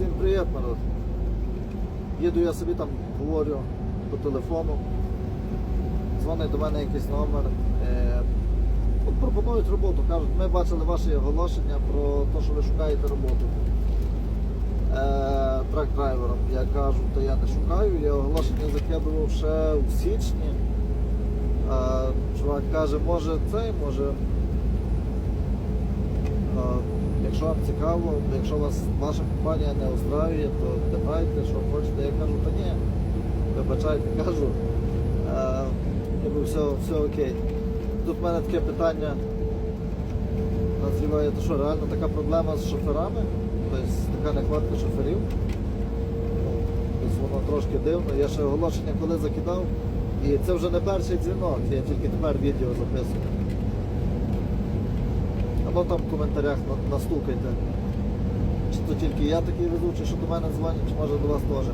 Всім привіт, народ. Їду я собі там, говорю по телефону. Дзвонить до мене якийсь номер. Е, ну, пропонують роботу. Кажуть, ми бачили ваші оголошення про те, що ви шукаєте роботу. Е, трак-драйвером. Я кажу, то я не шукаю, я оголошення закидував ще у січні. Е, чувак каже, може цей, може. Якщо вам цікаво, якщо вас ваша компанія не устраює, то питайте, що хочете. Я кажу, та ні, вибачайте, кажу. Е, все, все окей. Тут в мене таке питання назріває, то що реально така проблема з шоферами, тобто така нехватка шоферів. Ну, воно трошки дивно. Я ще оголошення коли закидав, і це вже не перший дзвінок, я тільки тепер відео записую. Або там в коментарях на- настукайте. Чи то тільки я такий везучий, що до мене дзвонять, чи може до вас теж.